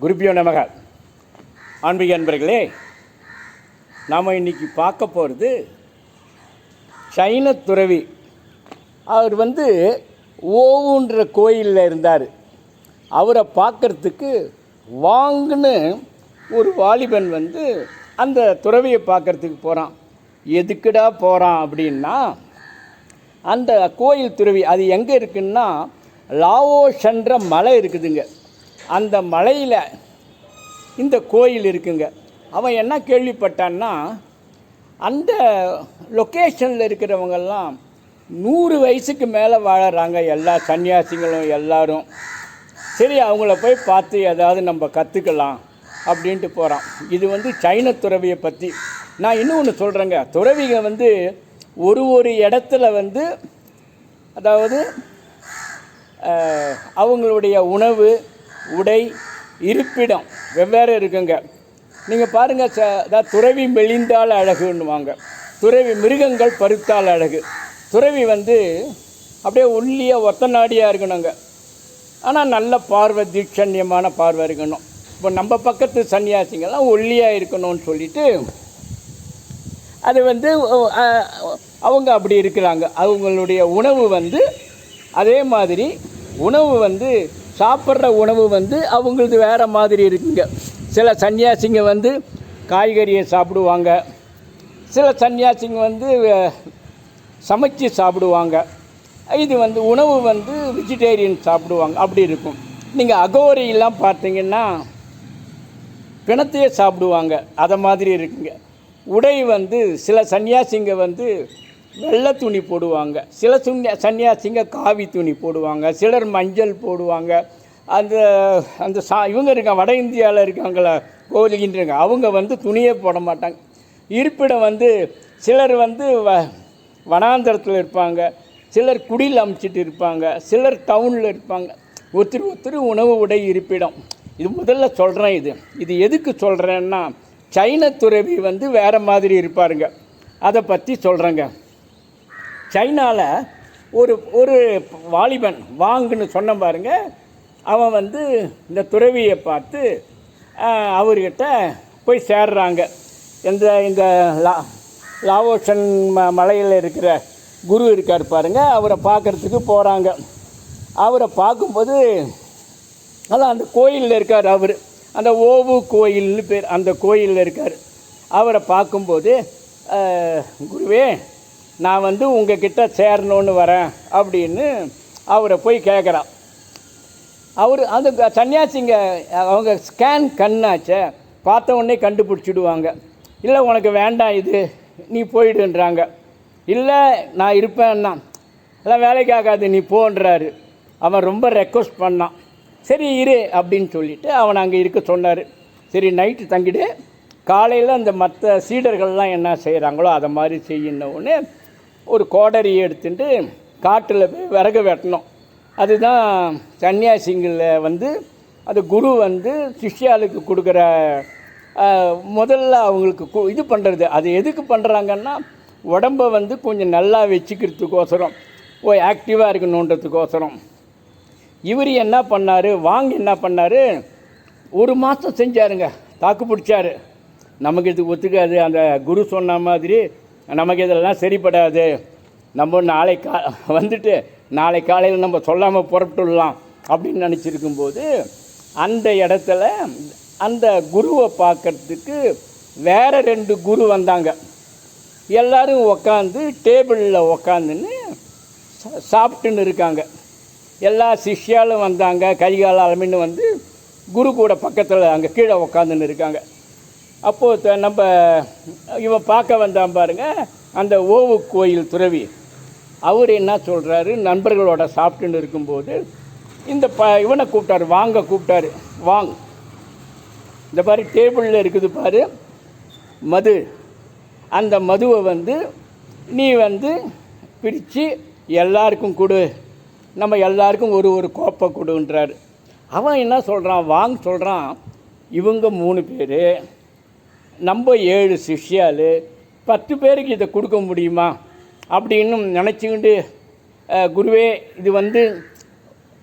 குருபியோ நமக. ஆன்மீக அன்பர்களே நாம் இன்றைக்கி பார்க்க போகிறது சைன துறவி. அவர் வந்து ஓவுன்ற கோயிலில் இருந்தார். அவரை பார்க்குறதுக்கு வாங்குன்னு ஒரு வாலிபன் வந்து அந்த துறவியை பார்க்கறதுக்கு போகிறான் எதுக்குடா போகிறான் அப்படின்னா அந்த கோயில் துறவி அது எங்கே இருக்குன்னா லாவோஷன்ற மலை இருக்குதுங்க. அந்த மலையில் இந்த கோயில் இருக்குங்க. அவன் என்ன கேள்விப்பட்டான்னா அந்த லொக்கேஷனில் இருக்கிறவங்கெல்லாம் நூறு வயசுக்கு மேலே வாழறாங்க எல்லா சன்னியாசிங்களும் எல்லாரும். சரி அவங்கள போய் பார்த்து ஏதாவது நம்ம கற்றுக்கலாம் அப்படின்ட்டு போகிறான் இது வந்து சைன துறவியை பற்றி நான் இன்னும் ஒன்று சொல்கிறேங்க துறவிங்க வந்து ஒரு ஒரு இடத்துல வந்து அதாவது அவங்களுடைய உணவு உடை இருப்பிடம் வெவ்வேறு இருக்குங்க. நீங்கள் பாருங்கள் ச அதாவது துறவி மெலிந்தால் அழகுன்னுவாங்க. துறவி மிருகங்கள் பருத்தால் அழகு. துறவி வந்து அப்படியே ஒல்லியாக ஒத்த நாடியாக இருக்கணுங்க. ஆனால் நல்ல பார்வை தீட்சண்யமான பார்வை இருக்கணும். இப்போ நம்ம பக்கத்து சன்னியாசிங்கெல்லாம் ஒல்லியாக இருக்கணும்னு சொல்லிட்டு அது வந்து அவங்க அப்படி இருக்கிறாங்க. அவங்களுடைய உணவு வந்து அதே மாதிரி உணவு வந்து சாப்பிட்ற உணவு வந்து அவங்களது வேறு மாதிரி இருக்குங்க. சில சன்னியாசிங்க வந்து காய்கறியை சாப்பிடுவாங்க. சில சன்னியாசிங்க வந்து சமைச்சு சாப்பிடுவாங்க. இது வந்து உணவு வந்து வெஜிடேரியன் சாப்பிடுவாங்க. அப்படி இருக்கும். நீங்கள் அகோரியெல்லாம் பார்த்தீங்கன்னா பிணத்தையே சாப்பிடுவாங்க. அதை மாதிரி இருக்குங்க. உடை வந்து சில சன்னியாசிங்க வந்து வெள்ளை துணி போடுவாங்க. சில சுன்னியா சன்னியாசிங்க காவி துணி போடுவாங்க. சிலர் மஞ்சள் போடுவாங்க. அந்த அந்த சா இவங்க இருக்காங்க வட இந்தியாவில் இருக்காங்கள கோவிலுக்கின்றாங்க அவங்க வந்து துணியே போட மாட்டாங்க. இருப்பிடம் வந்து சிலர் வந்து வ வனாந்தரத்தில் இருப்பாங்க. சிலர் குடியில் அமைச்சிட்டு இருப்பாங்க. சிலர் டவுனில் இருப்பாங்க. ஒருத்தர் ஒருத்தர் உணவு உடை இருப்பிடம். இது முதல்ல சொல்கிறேன் இது. இது எதுக்கு சொல்கிறேன்னா சைன துறவி வந்து வேறு மாதிரி இருப்பாருங்க. அதை பற்றி சொல்கிறேங்க சைனாவில் ஒரு ஒரு வாலிபன் வாங்குன்னு சொன்ன பாருங்க அவன் வந்து இந்த துறவியை பார்த்து அவர்கிட்ட போய் சேர்றாங்க. இந்த இந்த லா லாவோஷன் ம மலையில் இருக்கிற குரு இருக்கார் பாருங்கள் அவரை பார்க்குறதுக்கு போகிறாங்க அவரை பார்க்கும்போது அதான் அந்த கோயிலில் இருக்கார் அவர். அந்த ஓவு கோயில்னு பேர் அந்த கோயிலில் இருக்கார். அவரை பார்க்கும்போது குருவே நான் வந்து உங்ககிட்ட சேரணும்னு வரேன் அப்படின்னு அவரை போய் கேட்குறான் அவர் அந்த சன்னியாசிங்க அவங்க ஸ்கேன் கண்ணாச்சே பார்த்த உடனே கண்டுபிடிச்சிடுவாங்க. இல்லை உனக்கு வேண்டாம் இது நீ போயிடுன்றாங்க. இல்லை நான் இருப்பேன்னா எல்லாம் வேலைக்கு ஆகாது நீ போன்றாரு. அவன் ரொம்ப ரெக்வஸ்ட் பண்ணான். சரி இரு அப்படின்னு சொல்லிட்டு அவன் அங்கே இருக்க சொன்னார். சரி நைட்டு தங்கிடு. காலையில் அந்த மற்ற சீடர்கள்லாம் என்ன செய்கிறாங்களோ அதை மாதிரி செய்யணுன்னு ஒரு கோடரி எடுத்துட்டு காட்டில் போய் விறகு வெட்டணும். அதுதான் சன்னியாசிங்களில் வந்து அது குரு வந்து சிஷ்யாளுக்கு கொடுக்குற முதல்ல அவங்களுக்கு கு- இது பண்ணுறது அது எதுக்கு பண்ணுறாங்கன்னா உடம்பை வந்து கொஞ்சம் நல்லா வச்சுக்கிறதுக்கோசரம் ஓ ஆக்டிவாக இருக்கணுன்றதுக்கோசரம். இவர் என்ன பண்ணார் வாங்கி என்ன பண்ணார் ஒரு மாதம் செஞ்சாருங்க. தாக்கு பிடிச்சாரு. நமக்கு இது ஒத்துக்காது. அந்த குரு சொன்ன மாதிரி நமக்கு இதெல்லாம் சரிப்படாது. நம்ம நாளை கா வந்துட்டு நாளை காலையில் நம்ம சொல்லாமல் புறப்பட்டுடலாம் அப்படின்னு நினச்சிருக்கும்போது அந்த இடத்துல அந்த குருவை பார்க்கறதுக்கு வேறு ரெண்டு குரு வந்தாங்க. எல்லோரும் உக்காந்து டேபிளில் உக்காந்துன்னு சாப்பிட்டுன்னு இருக்காங்க. எல்லா சிஷ்யாலும் வந்தாங்க கைகால அலமின்னு வந்து குரு கூட பக்கத்தில் அங்கே கீழே உக்காந்துன்னு இருக்காங்க. அப்போது நம்ம இவன் பார்க்க வந்தான் பாருங்க அந்த ஓவு கோயில் துறவி. அவர் என்ன சொல்கிறாரு நண்பர்களோட சாப்பிட்டுன்னு இருக்கும்போது இந்த ப இவனை கூப்பிட்டாரு வாங்க கூப்பிட்டாரு. வாங். இந்த மாதிரி டேபிளில் இருக்குது பாரு மது. அந்த மதுவை வந்து நீ வந்து பிரித்து எல்லாருக்கும் கொடு. நம்ம எல்லாருக்கும் ஒரு ஒரு கோப்பை கொடுன்றாரு. அவன் என்ன சொல்கிறான் வாங் சொல்கிறான் இவங்க மூணு பேர் நம்ம ஏழு சிஷ்யாலு பத்து பேருக்கு இதை கொடுக்க முடியுமா? அப்படின்னு நினச்சிக்கிட்டு குருவே இது வந்து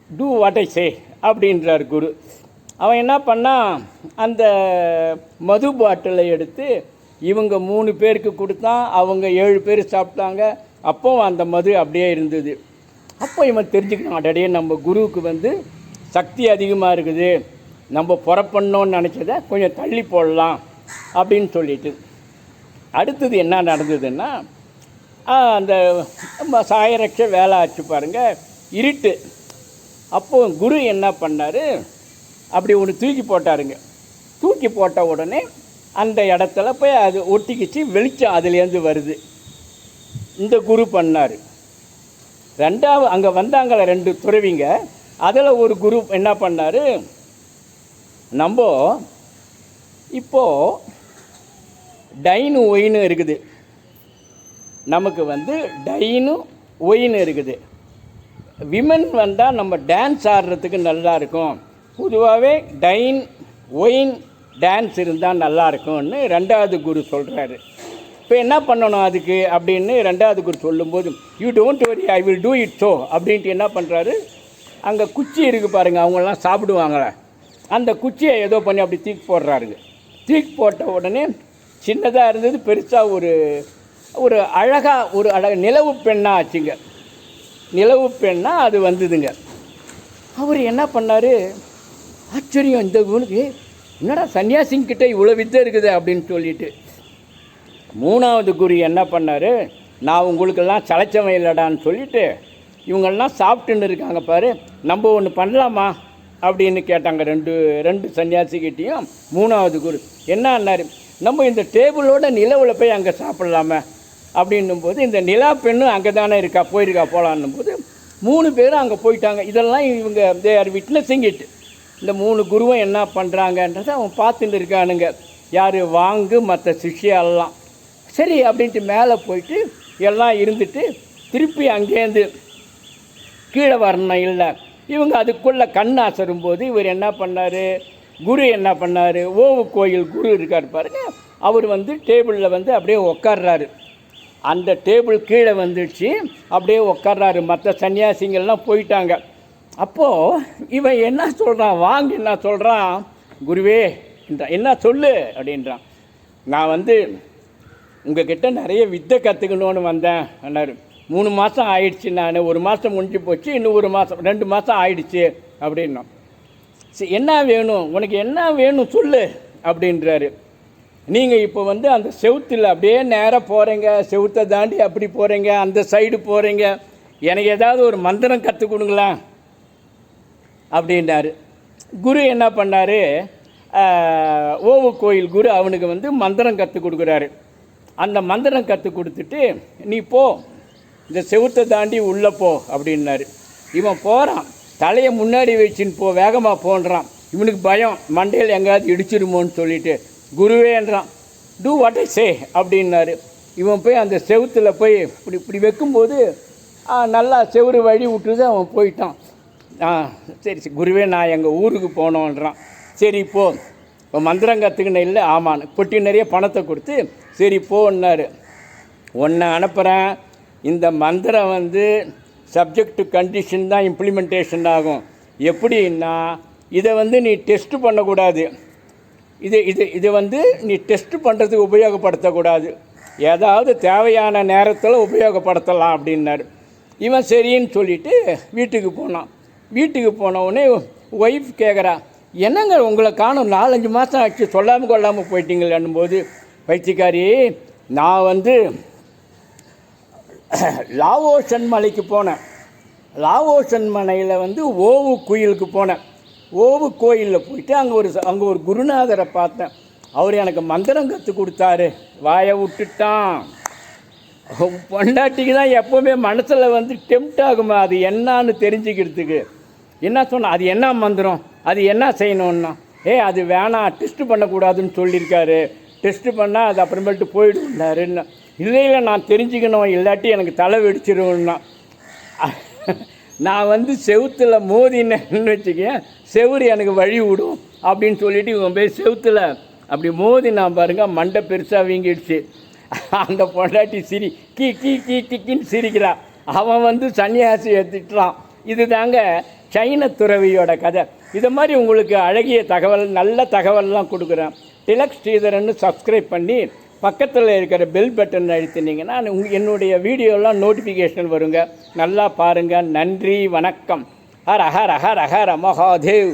டூ வாட் ஐ சே அப்படின்றார் குரு. அவன் என்ன பண்ணால் அந்த மது பாட்டிலை எடுத்து இவங்க மூணு பேருக்கு கொடுத்தான் அவங்க ஏழு பேர் சாப்பிட்டாங்க. அப்போ அந்த மது அப்படியே இருந்தது. அப்போ இவன் தெரிஞ்சுக்கணும் அடடே நம்ம குருவுக்கு வந்து சக்தி அதிகமாக இருக்குது. நம்ம புறப்படணும்னு நினச்சதை கொஞ்சம் தள்ளி போடலாம். அப்படின்னு சொல்லிட்டு. அடுத்தது என்ன நடந்ததுன்னா அந்த சாயரட்ச வேலை ஆச்சு பாருங்க இருட்டு. அப்போ குரு என்ன பண்ணார் அப்படி ஒன்று தூக்கி போட்டாருங்க. தூக்கி போட்ட உடனே அந்த இடத்துல போய் அது ஒட்டிக்கிச்சு வெளிச்சம் அதுலேருந்து வருது. இந்த குரு பண்ணார். ரெண்டாவது அங்கே வந்தாங்கள ரெண்டு துறவிங்க அதில் ஒரு குரு என்ன பண்ணார் நம்ம இப்போது டைனு ஒயின்னு இருக்குது. நமக்கு வந்து டைனு ஒயின்னு இருக்குது. விமன் வந்தால் நம்ம டான்ஸ் ஆடுறதுக்கு நல்லா இருக்கும். பொதுவாகவே டைன் ஒயின் டான்ஸ் இருந்தால் நல்லாயிருக்கும்னு ரெண்டாவது குரு சொல்கிறாரு இப்போ என்ன பண்ணணும் அதுக்கு? அப்படின்னு ரெண்டாவது குரு சொல்லும்போது you don't worry I will do it so அப்படின்ட்டு என்ன பண்ணுறாரு அங்கே குச்சி இருக்குது பாருங்கள் அவங்கெல்லாம் சாப்பிடுவாங்களே. அந்த குச்சியை ஏதோ பண்ணி அப்படி தூக்கி போடுறாருங்க. தூக்கி போட்ட உடனே சின்னதாக இருந்தது பெருசாக ஒரு ஒரு அழகாக ஒரு அழக நிலவு பெண்ணாக ஆச்சுங்க. நிலவு பெண்ணாக அது வந்ததுங்க. அவர் என்ன பண்ணார்? ஆச்சரியம் இந்த குருக்கு என்னடா சன்னியாசிங்கிட்ட இவ்வளோ வித்தை இருக்குது? அப்படின்னு சொல்லிட்டு. மூணாவது குரு என்ன பண்ணார்? நான் உங்களுக்கெல்லாம் சளைச்சவன் இல்லைடான்னு சொல்லிவிட்டு இவங்கெல்லாம் சாப்பிட்டுன்னு இருக்காங்க பாரு நம்ம ஒன்று பண்ணலாமா? அப்படின்னு கேட்டாங்க ரெண்டு ரெண்டு சன்னியாசிக்கிட்டேயும் மூணாவது குரு. என்னன்னாரு? நம்ம இந்த டேபிளோட நிலவில் போய் அங்கே சாப்பிட்லாமே. அப்படின்னும் போது இந்த நிலா பெண்ணும் அங்கே தானே இருக்கா போயிருக்கா போகலான்னும் போது மூணு பேரும் அங்கே போயிட்டாங்க. இதெல்லாம் இவங்க தே ஆர் விட்னஸிங் இட் இந்த மூணு குருவும் என்ன பண்ணுறாங்கன்றதை அவன் பார்த்துட்டு இருக்கானுங்க. யார்? வாங்கு மற்ற சிஷ்யெல்லாம் சரி அப்படின்ட்டு மேலே போயிட்டு எல்லாம் இருந்துட்டு திருப்பி அங்கேருந்து கீழே வரணும் இல்லை. இவங்க அதுக்குள்ளே கண் அசரும் போது இவர் என்ன பண்ணார்? குரு என்ன பண்ணார்? ஓவு கோயில் குரு இருக்கார் பாருங்க. அவர் வந்து டேபிளில் வந்து அப்படியே உக்காடுறாரு அந்த டேபிள் கீழே வந்துடுச்சு அப்படியே உக்காடுறாரு மற்ற சன்னியாசிங்கள்லாம் போயிட்டாங்க. அப்போது இவன் என்ன சொல்கிறான் வாங்க என்ன சொல்கிறான் குருவே என்றான் என்ன சொல்லு? அப்படின்றான். நான் வந்து உங்ககிட்ட நிறைய வித்தை கற்றுக்கணும்னு வந்தேன் அண்ணாரு மூணு மாதம் ஆயிடுச்சு நான் ஒரு மாதம் முடிஞ்சு போச்சு இன்னும் ஒரு மாதம் ரெண்டு மாதம் ஆயிடுச்சு அப்படின்னோம். சரி என்ன வேணும்? உனக்கு என்ன வேணும் சொல்லு அப்படின்றாரு. நீங்கள் இப்போ வந்து அந்த செவுத்தில் அப்படியே நேராக போகிறீங்க செவுத்தை தாண்டி அப்படி போகிறீங்க அந்த சைடு போகிறீங்க எனக்கு ஏதாவது ஒரு மந்திரம் கற்றுக் கொடுங்களேன் அப்படின்னாரு குரு என்ன பண்ணார்? ஓவு கோயில் குரு அவனுக்கு வந்து மந்திரம் கற்றுக் கொடுக்குறாரு. அந்த மந்திரம் கற்றுக் கொடுத்துட்டு நீ போ இந்த செவுத்தை தாண்டி உள்ளே போ அப்படின்னாரு. இவன் போகிறான் தலையை முன்னாடி வச்சுன்னு போ வேகமாக போன்றான். இவனுக்கு பயம் மண்டையில் எங்கேயாவது இடிச்சிருமோன்னு சொல்லிட்டு. குருவேன்றான் டூ வாட் ஐ சே அப்படின்னாரு. இவன் போய் அந்த செவுத்தில் போய் இப்படி இப்படி வைக்கும்போது நல்லா செவுரு வழி விட்டுது அவன் போயிட்டான். ஆ சரி சரி குருவே நான் எங்கள் ஊருக்கு போனோன்றான். சரி போ. இப்போ மந்திரம் கற்றுக்கின இல்லை ஆமான்னு. பொட்டி நிறைய பணத்தை கொடுத்து சரி போன்னாரு. ஒன்றை அனுப்புகிறேன் இந்த மந்திரம் வந்து சப்ஜெக்ட் டு கண்டிஷன் தான் இம்ப்ளிமெண்டேஷன் ஆகும். எப்படின்னா இதை வந்து நீ டெஸ்ட் பண்ணக்கூடாது. இது இது இது வந்து நீ டெஸ்ட் பண்ணுறதுக்கு உபயோகப்படுத்தக்கூடாது. ஏதாவது தேவையான நேரத்தில் உபயோகப்படுத்தலாம் அப்படின்னாரு. இவன் சரின்னு சொல்லிட்டு வீட்டுக்கு போனான். வீட்டுக்கு போன உடனே ஒய்ஃப் கேட்குறா என்னங்க உங்களை காணும்? நாலஞ்சு மாதம் ஆச்சு சொல்லாமல் கொள்ளாமல் போயிட்டீங்களேன்னும் போது பைத்தியக்காரி நான் வந்து லாவோஷன் மலைக்கு போனேன். லாவோஷன் மலையில் வந்து ஓவு கோயிலுக்கு போனேன். ஓவு கோயிலில் போயிட்டு அங்கே ஒரு அங்கே ஒரு குருநாதரை பார்த்தேன். அவர் எனக்கு மந்திரம் கற்றுக் கொடுத்தாரு. வாயை விட்டுட்டான். பொண்டாட்டிக்கு தான் எப்போவுமே மனசில் வந்து டெம்ட் ஆகுமா? அது என்னான்னு தெரிஞ்சுக்கிறதுக்கு. என்ன சொன்ன அது என்ன மந்திரம்? அது என்ன செய்யணும்னா? ஏ அது வேணாம் டெஸ்ட்டு பண்ணக்கூடாதுன்னு சொல்லியிருக்காரு. டெஸ்ட்டு பண்ணால் அது அப்புறமேட்டு போயிடும்னாருன்னு. இல்லை நான் தெரிஞ்சுக்கணும் இல்லாட்டி எனக்கு தலை வெடிச்சிருவேன்னா நான் வந்து செவுத்தில் மோதினேன்னு வச்சுக்கேன் செவுரு எனக்கு வழி விடும் அப்படின்னு சொல்லிட்டு இவன் போய் செவுத்தில் அப்படி மோதி நான் பாருங்க மண்டை பெருசாக வீங்கிடுச்சு. அந்த பொண்டாட்டி சிரி கீ கீ கீ கிக்கின்னு சிரிக்கிறான் அவன் வந்து சன்னியாசியை திட்டுறான். இது தாங்க சைன துறவியோட கதை. இது மாதிரி உங்களுக்கு அழகிய தகவல் நல்ல தகவல்லாம் கொடுக்குறேன். டிலக்ஸ் ஸ்ரீதரன்னு சப்ஸ்கிரைப் பண்ணி பக்கத்தில் இருக்கிற பெல் பட்டன் அழுத்தினீங்கன்னா உங் என்னுடைய வீடியோலாம் நோட்டிஃபிகேஷன் வருங்க. நல்லா பாருங்கள் நன்றி வணக்கம். ஹர ஹர ஹர ஹர மகாதேவ்.